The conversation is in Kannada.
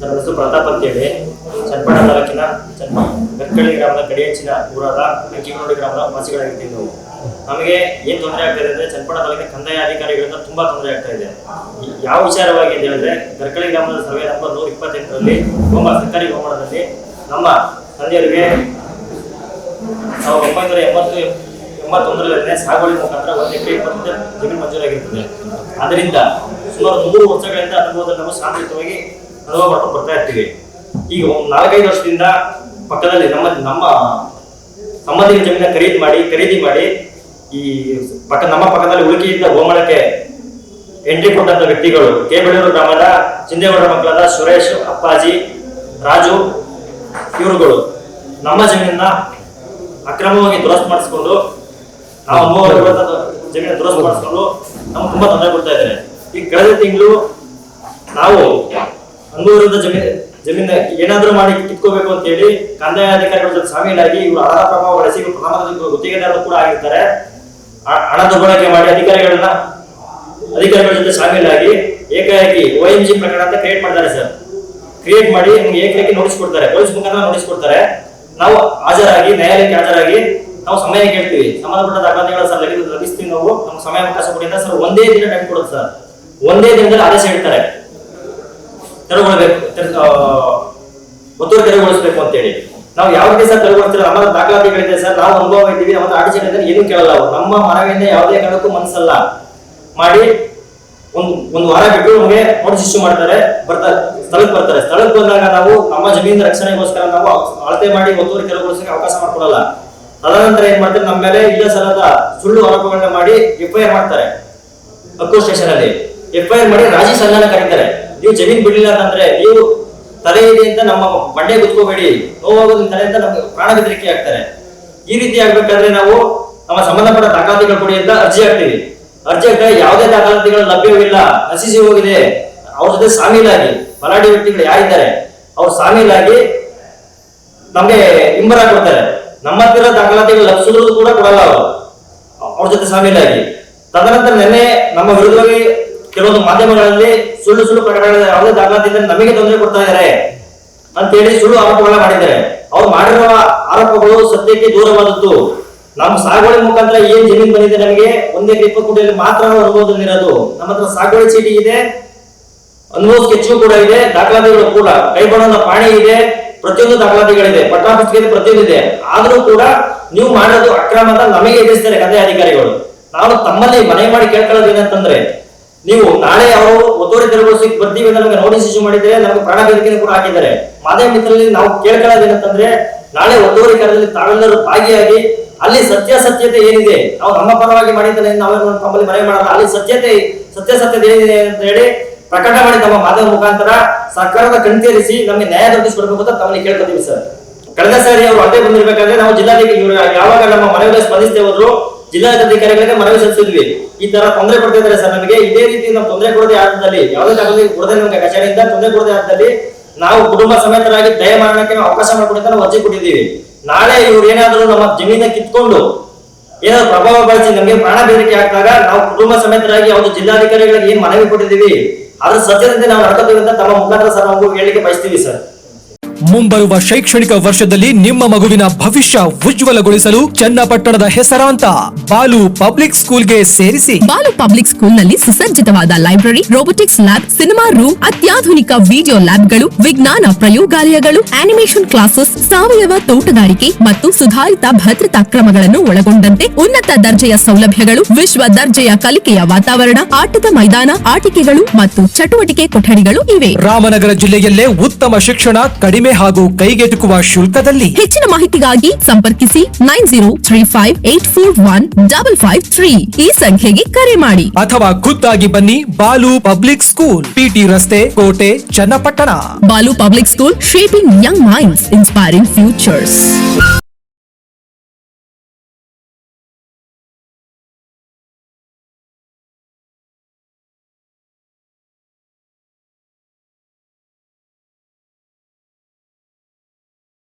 ನನ್ನ ಹೆಸರು ಪ್ರತಾಪ್ ಅಂತೇಳಿ. ಚನ್ನಪಟ ತಾಲೂಕಿನ ಚನ್ನ ಬೆಕ್ಕಳ್ಳಿ ಗ್ರಾಮದ ಕಡಿಯಂಚಿನ ಊರಾದ ಅಂಕಿಮನೋಡಿ ಗ್ರಾಮದ ವಾಸಿಗಳಾಗಿರ್ತೀವಿ ನಾವು. ನಮಗೆ ಏನ್ ತೊಂದರೆ ಆಗ್ತಾ ಇದೆ ಅಂದ್ರೆ ಚನ್ಪಡ ತಾಲೂಕಿನ ಕಂದಾಯ ಅಧಿಕಾರಿಗಳಿಂದ ತುಂಬಾ ತೊಂದರೆ ಆಗ್ತಾ ಇದೆ. ಯಾವ ವಿಚಾರವಾಗಿ ಅಂತ ಹೇಳಿದ್ರೆ ಗರ್ಕಳಿ ಗ್ರಾಮದ ಸರ್ವೆ ನಂಬರ್ ನೂರ ಇಪ್ಪತ್ತೆಂಟರಲ್ಲಿ ಗೋಮ ಸರ್ಕಾರಿ ಹೋಮದಲ್ಲಿ ನಮ್ಮ ತಂದೆಯವರಿಗೆ ಸಾವಿರದ ಒಂಬೈನೂರ ಎಂಬತ್ತು ಎಂಬತ್ತೊಂದರಲ್ಲಿ ಸಾಗುವಳಿ ಮುಖಾಂತರ ಒಂದು ಎಕರೆ ಇಪ್ಪತ್ತು ಜಮೀನು ಮಂಜೂರಾಗಿರ್ತದೆ. ಅದರಿಂದ ಸುಮಾರು ಮೂರು ವರ್ಷಗಳಿಂದ ಅನುಭವದಲ್ಲಿ ನಾವು ಶಾಂತಿಯುತವಾಗಿ ಅನುಭವ ಮಾಡ್ಕೊಂಡು ಬರ್ತಾ ಇರ್ತೀವಿ. ಈಗ ಒಂದು ನಾಲ್ಕೈದು ವರ್ಷದಿಂದ ಪಕ್ಕದಲ್ಲಿ ನಮ್ಮ ನಮ್ಮ ಸಂಬಂಧಿಕ ಜಮೀನ ಖರೀದಿ ಮಾಡಿ ಖರೀದಿ ಮಾಡಿ ಈ ಪಕ್ಕ, ನಮ್ಮ ಪಕ್ಕದಲ್ಲಿ ಉಳಿಕೆಯಿಂದ ಗೋಮಳಕ್ಕೆ ಎಂಟ್ರಿ ಕೊಟ್ಟಂತ ವ್ಯಕ್ತಿಗಳು, ಕೇಬಳೂರು ಗ್ರಾಮದ ಚಿಂದೇಗೌಡ ಮಕ್ಕಳಾದ ಸುರೇಶ್, ಅಪ್ಪಾಜಿ, ರಾಜು, ಇವರುಗಳು ನಮ್ಮ ಜಮೀನನ್ನ ಅಕ್ರಮವಾಗಿ ದುರಸ್ತು ಮಾಡಿಸ್ಕೊಂಡು ನಾವು ಮೂವರು ಜಮೀನ ದುರಸ್ತು ಮಾಡಿಸ್ಕೊಂಡು ನಮ್ಗೆ ತುಂಬಾ ತೊಂದರೆ ಕೊಡ್ತಾ ಇದ್ದಾರೆ. ಈ ಕಳೆದ ತಿಂಗಳು ನಾವು ಅನುಭವದ ಜಮೀನ್ ಜಮೀನ್ ಏನಾದ್ರೂ ಮಾಡಿ ಕಿತ್ಕೋಬೇಕು ಅಂತ ಹೇಳಿ ಕಂದಾಯ ಅಧಿಕಾರಿಗಳ ಜೊತೆ ಸಾಮೀಲಾಗಿ ಇವರು ಹಣದ ಪ್ರಭಾವ ಬಳಸಿ ಗುತ್ತಿಗೆದಾರರು ಕೂಡ ಆಗಿರ್ತಾರೆ. ಹಣ ದುರ್ಬಳಕೆ ಮಾಡಿ ಅಧಿಕಾರಿಗಳನ್ನ ಅಧಿಕಾರಿಗಳ ಜೊತೆ ಸಾಮೀಲಾಗಿ ಏಕಾಏಕಿ ಒ ಎಂ ಜಿ ಪ್ರಕರಣ ಅಂತ ಕ್ರಿಯೇಟ್ ಮಾಡ್ತಾರೆ ಸರ್. ಕ್ರಿಯೇಟ್ ಮಾಡಿ ನಿಮ್ಗೆ ಏಕಾಏಕಿ ನೋಟಿಸ್ ಕೊಡ್ತಾರೆ. ಪೊಲೀಸ್ ಮುಖಾಂತರ ನೋಟಿಸ್ ಕೊಡ್ತಾರೆ. ನಾವು ಹಾಜರಾಗಿ, ನ್ಯಾಯಾಲಯಕ್ಕೆ ಹಾಜರಾಗಿ ನಾವು ಸಮಯ ಕೇಳ್ತೀವಿ. ಸಂಬಂಧಪಟ್ಟ ದಾಖಲಾತಿಗಳ ಸರ್ ಲಭಿ- ಲಭಿಸ್ತೀವಿ ನಾವು ನಮ್ಗೆ ಸಮಯ ಅವಕಾಶ ಕೊಡಿ ಸರ್ ಒಂದೇ ದಿನ ಟೈಮ್ ಕೊಡುತ್ತೆ ಸರ್. ಒಂದೇ ದಿನದಲ್ಲಿ ಆದೇಶ ಇಡ್ತಾರೆ ತೆರವುಗೊಳ್ಬೇಕು ಒತ್ತುವರಿ ತೆರವುಗೊಳಿಸಬೇಕು ಅಂತೇಳಿ ನಾವು ಯಾವ ರೀತಿ ಸರ್ ತೆರವುಗೊಳಿಸ್ತೀರ ನಮ್ಮ ದಾಖಲಾತಿಗಳಿದೆ ಸರ್, ನಾವು ಅನುಭವ ಇದ್ದೀವಿ, ನಮ್ಮ ಆಡಿಷನ್ ಏನು ಕೇಳಲ್ಲ ಅವರು. ನಮ್ಮ ಮನವಿಯಿಂದ ಯಾವುದೇ ಕಾರಣಕ್ಕೂ ಮನಸ್ಸಲ್ಲ. ಮಾಡಿ, ಒಂದು ಒಂದು ವಾರ ಬಿಟ್ಟು ನಮಗೆ ನೋಟಿಸ್ ಇಶ್ಯೂ ಮಾಡ್ತಾರೆ ಬರ್ತಾರೆ ಸ್ಥಳಕ್ಕೆ ಬರ್ತಾರೆ. ಸ್ಥಳಕ್ಕೆ ಬಂದಾಗ ನಾವು ನಮ್ಮ ಜಮೀನಿನ ರಕ್ಷಣೆಗೋಸ್ಕರ ನಾವು ಅಳತೆ ಮಾಡಿ ಒತ್ತುವರಿ ತೆರವುಗೊಳಿಸೋಕೆ ಅವಕಾಶ ಮಾಡ್ಕೊಡಲ್ಲ. ತದನಂತರ ಏನ್ ಮಾಡ್ತಾರೆ ನಮ್ಮ ಮೇಲೆ ಇಲ್ಲ ಸಲದ ಸುಳ್ಳು ಆರೋಪಗಳನ್ನ ಮಾಡಿ ಎಫ್ ಐ ಆರ್ ಮಾಡ್ತಾರೆ. ಹಕ್ಕು ಸ್ಟೇಷನ್ ಅಲ್ಲಿ ಎಫ್ ಐ ಆರ್ ಮಾಡಿ ರಾಜಿ ಸಂಧಾನ ಕರೀತಾರೆ. ನೀವು ಜಮೀನ್ ಬಿಡಲಿಲ್ಲ ಅಂತಂದ್ರೆ ನೀವು ತಲೆ ಇದೆ ಅಂತ ನಮ್ಮ ಬಂಡೆ ಗುತ್ಕೋಬೇಡಿ ನೋವಾಗೋದ್ರ ತಲೆ ಅಂತ ನಮ್ಗೆ ಪ್ರಾಣ ಬೆದರಿಕೆ ಆಗ್ತಾರೆ. ಈ ರೀತಿ ಆಗ್ಬೇಕಾದ್ರೆ ನಾವು ನಮ್ಮ ಸಂಬಂಧಪಟ್ಟ ದಾಖಲಾತಿಗಳು ಕೊಡಿ ಅಂತ ಅರ್ಜಿ ಹಾಕ್ತೀವಿ. ಅರ್ಜಿ ಹಾಕಿದ್ರೆ ಯಾವುದೇ ದಾಖಲಾತಿಗಳು ಲಭ್ಯವಿಲ್ಲ ನಶಿಸಿ ಹೋಗಿದೆ, ಅವ್ರ ಜೊತೆ ಸಾಮೀಲಾಗಿ ಬಲಾಢ್ಯ ವ್ಯಕ್ತಿಗಳು ಯಾರಿದ್ದಾರೆ, ಅವ್ರು ಸಾಮೀಲಾಗಿ ನಮ್ಗೆ ಹಿಂಬರ ಕೊಡ್ತಾರೆ. ನಮ್ಮ ಹತ್ತಿರ ದಾಖಲಾತಿಗಳು ಲಭಿಸಿದ್ರು ಕೂಡ ಕೊಡಲ್ಲ ಅವರು. ಅವ್ರ ಜೊತೆ ಸಾಮೀಲಾಗಿ. ತದನಂತರ ನಿನ್ನೆ ನಮ್ಮ ವಿರುದ್ಧವಾಗಿ ಕೆಲವೊಂದು ಮಾಧ್ಯಮಗಳಲ್ಲಿ ಸುಳ್ಳು ಸುಳ್ಳು ಪ್ರಕರಣಗಳ ಯಾವುದೇ ದಾಖಲಾತಿಯಿಂದ ನಮಗೆ ತೊಂದರೆ ಕೊಡ್ತಾ ಇದ್ದಾರೆ ಅಂತೇಳಿ ಸುಳ್ಳು ಆರೋಪಗಳನ್ನ ಮಾಡಿದ್ದಾರೆ. ಅವ್ರು ಮಾಡಿರುವ ಆರೋಪಗಳು ಸತ್ಯಕ್ಕೆ ದೂರವಾದದ್ದು. ನಮ್ಮ ಸಾಗುವಳಿ ಮುಖಾಂತರ ಏನ್ ಜಮೀನು ಬಂದಿದೆ ನಮಗೆ? ಒಂದೇ ಇಪ್ಪತ್ತು ಕೋಟಿಯಲ್ಲಿ ಮಾತ್ರ ಅನುಭವದಲ್ಲಿರೋದು ನಮ್ಮ ಹತ್ರ ಸಾಗುವಳಿ ಚೀಟಿ ಇದೆ. ಅನುಭವ ಸ್ಕೆಚ್ ಕೂಡ ಇದೆ. ದಾಖಲಾತಿಗಳು ಕೂಡ. ಕೈ ಬಣ್ಣದ ಪಾಣಿ ಇದೆ. ಪ್ರತಿಯೊಂದು ದಾಖಲಾತಿಗಳಿದೆ. ಪಟ್ಟಣ ಪುಸ್ತಕ ಪ್ರತಿಯೊಂದು ಇದೆ. ಆದ್ರೂ ಕೂಡ ನೀವು ಮಾಡೋದು ಅಕ್ರಮ ಅಂತ ನಮಗೆ ಎದುರಿಸ್ತಾರೆ ಕಂದಾಯ ಅಧಿಕಾರಿಗಳು. ನಾವು ತಮ್ಮಲ್ಲಿ ಮನೆ ಮಾಡಿ ಕೇಳ್ಕೊಳ್ಳೋದು ಏನಂತಂದ್ರೆ ನೀವು ನಾಳೆ ಅವರು ಒತ್ತುವರಿ ತೆರವುಗೊಳಿಸಿ ಬರ್ತೀವಿ ಅಂತ ನಮಗೆ ನೋಟಿಸ್ ಇಶ್ಯೂ ಮಾಡಿದ್ರೆ ನಮಗೆ ಪ್ರಾಣ ಬೆದರಿಕೆ ಕೂಡ ಹಾಕಿದ್ದಾರೆ. ಮಾಧ್ಯಮ ಮಿತ್ರರಲ್ಲಿ ನಾವು ಕೇಳ್ಕೊಳ್ಳೋದೇನಂತಂದ್ರೆ ನಾಳೆ ಒತ್ತುವರಿ ಕಾರ್ಯದಲ್ಲಿ ತಾವೆಲ್ಲರೂ ಭಾಗಿಯಾಗಿ ಅಲ್ಲಿ ಸತ್ಯಾಸತ್ಯತೆ ಏನಿದೆ ನಾವು ನಮ್ಮ ಪರವಾಗಿ ಮಾಡಿದ್ದಾರೆ ನಾವು ತಮ್ಮಲ್ಲಿ ಮನೆ ಮಾಡಲ್ಲ, ಅಲ್ಲಿ ಸತ್ಯತೆ, ಸತ್ಯಾಸತ್ಯತೆ ಏನಿದೆ ಅಂತ ಹೇಳಿ ಪ್ರಕಟ ಮಾಡಿ ನಮ್ಮ ಮಾಧ್ಯಮ ಮುಖಾಂತರ ಸರ್ಕಾರದ ಕಣ್ತೇರಿಸಿ ನಮಗೆ ನ್ಯಾಯ ದೊರಕಿಸಿಕೊಡ್ಬೇಕು ಅಂತ ತಮ್ಮಲ್ಲಿ ಕೇಳ್ಕೊತೀವಿ ಸರ್. ಕಳೆದ ಸಾರಿ ಅವರು ಅಡ್ಡೆ ಬಂದಿರಬೇಕಾದ್ರೆ ನಾವು ಜಿಲ್ಲಾಧಿಕಾರಿ ಯಾವಾಗ ನಮ್ಮ ಮನವಿಗೆ ಸ್ಪಂದಿಸ್ತೇವೆ ಹೋದ್ರು ಜಿಲ್ಲಾಧಿಕಾರಿಗಳಿಗೆ ಮನವಿ ಸಲ್ಲಿಸಿದ್ವಿ. ಈ ತರ ತೊಂದರೆ ಕೊಡ್ತಾ ಇದ್ದಾರೆ ಸರ್ ನಮಗೆ. ಇದೇ ರೀತಿ ನಾವು ತೊಂದರೆ ಕೊಡದೆ ಆದಲ್ಲಿ ಯಾವುದೇ ದಾಖಲೆ ಕೊಡದೆ ನಮಗೆ ಕಚೇರಿಯಿಂದ ತೊಂದರೆ ಕೊಡದೆ ಆದಲ್ಲಿ ನಾವು ಕುಟುಂಬ ಸಮೇತರಾಗಿ ದಯ ಮಾಡಕ್ಕೆ ನಾವು ಅವಕಾಶ ಮಾಡಿಕೊಡಿ ನಾವು ಅರ್ಜಿ ಕೊಟ್ಟಿದ್ದೀವಿ. ನಾಳೆ ಇವ್ರು ಏನಾದರೂ ನಮ್ಮ ಜಮೀನ ಕಿತ್ಕೊಂಡು ಏನಾದ್ರು ಪ್ರಭಾವ ಬಳಸಿ ನಮಗೆ ಪ್ರಾಣ ಬೆದರಿಕೆ ಆಗ್ದಾಗ ನಾವು ಕುಟುಂಬ ಸಮೇತರಾಗಿ ಯಾವುದು ಜಿಲ್ಲಾಧಿಕಾರಿಗಳಿಗೆ ಏನ್ ಮನವಿ ಕೊಟ್ಟಿದ್ದೀವಿ, ಅದ್ರ ಸತ್ಯದಂತೆ ನಾವು ನಡ್ಕೋತೀವಿ ಅಂತ ತಮ್ಮ ಮುಖಾಂತರ ಸರ್ ನಾವು ಹೇಳಿಕೆ ಬಯಸ್ತೀವಿ ಸರ್. ಮುಂಬರುವ ಶೈಕ್ಷಣಿಕ ವರ್ಷದಲ್ಲಿ ನಿಮ್ಮ ಮಗುವಿನ ಭವಿಷ್ಯ ಉಜ್ವಲಗೊಳಿಸಲು ಚನ್ನಪಟ್ಟಣದ ಹೆಸರಾಂತ ಬಾಲು ಪಬ್ಲಿಕ್ ಸ್ಕೂಲ್ಗೆ ಸೇರಿಸಿ. ಬಾಲು ಪಬ್ಲಿಕ್ ಸ್ಕೂಲ್ನಲ್ಲಿ ಸುಸಜ್ಜಿತವಾದ library robotics lab cinema room ಅತ್ಯಾಧುನಿಕ ವಿಡಿಯೋ ಲ್ಯಾಬ್ಗಳು ವಿಜ್ಞಾನ ಪ್ರಯೋಗಾಲಯಗಳು ಆನಿಮೇಷನ್ ಕ್ಲಾಸಸ್ ಸಾವಯವ ತೋಟಗಾರಿಕೆ ಮತ್ತು ಸುಧಾರಿತ ಭದ್ರತಾ ಕ್ರಮಗಳನ್ನು ಒಳಗೊಂಡಂತೆ ಉನ್ನತ ದರ್ಜೆಯ ಸೌಲಭ್ಯಗಳು ವಿಶ್ವ ದರ್ಜೆಯ ಕಲಿಕೆಯ ವಾತಾವರಣ ಆಟದ ಮೈದಾನ ಆಟಿಕೆಗಳು ಮತ್ತು ಚಟುವಟಿಕೆ ಕೊಠಡಿಗಳು ಇವೆ. ರಾಮನಗರ ಜಿಲ್ಲೆಯಲ್ಲೇ ಉತ್ತಮ ಶಿಕ್ಷಣ ಕಡಿಮೆ ಹಾಗೂ ಕೈಗೆಟುಕುವ ಶುಲ್ಕದಲ್ಲಿ ಹೆಚ್ಚಿನ ಮಾಹಿತಿಗಾಗಿ ಸಂಪರ್ಕಿಸಿ nine zero three five eight four one double five three. ಈ ಸಂಖ್ಯೆಗೆ ಕರೆ ಮಾಡಿ. ಅಥವಾ ಖುದ್ದಾಗಿ ಬನ್ನಿ ಬಾಲು ಪಬ್ಲಿಕ್ ಸ್ಕೂಲ್ ಪಿಟಿ ರಸ್ತೆ ಕೋಟೆ Channapatna. Balu public school shaping young minds inspiring futures.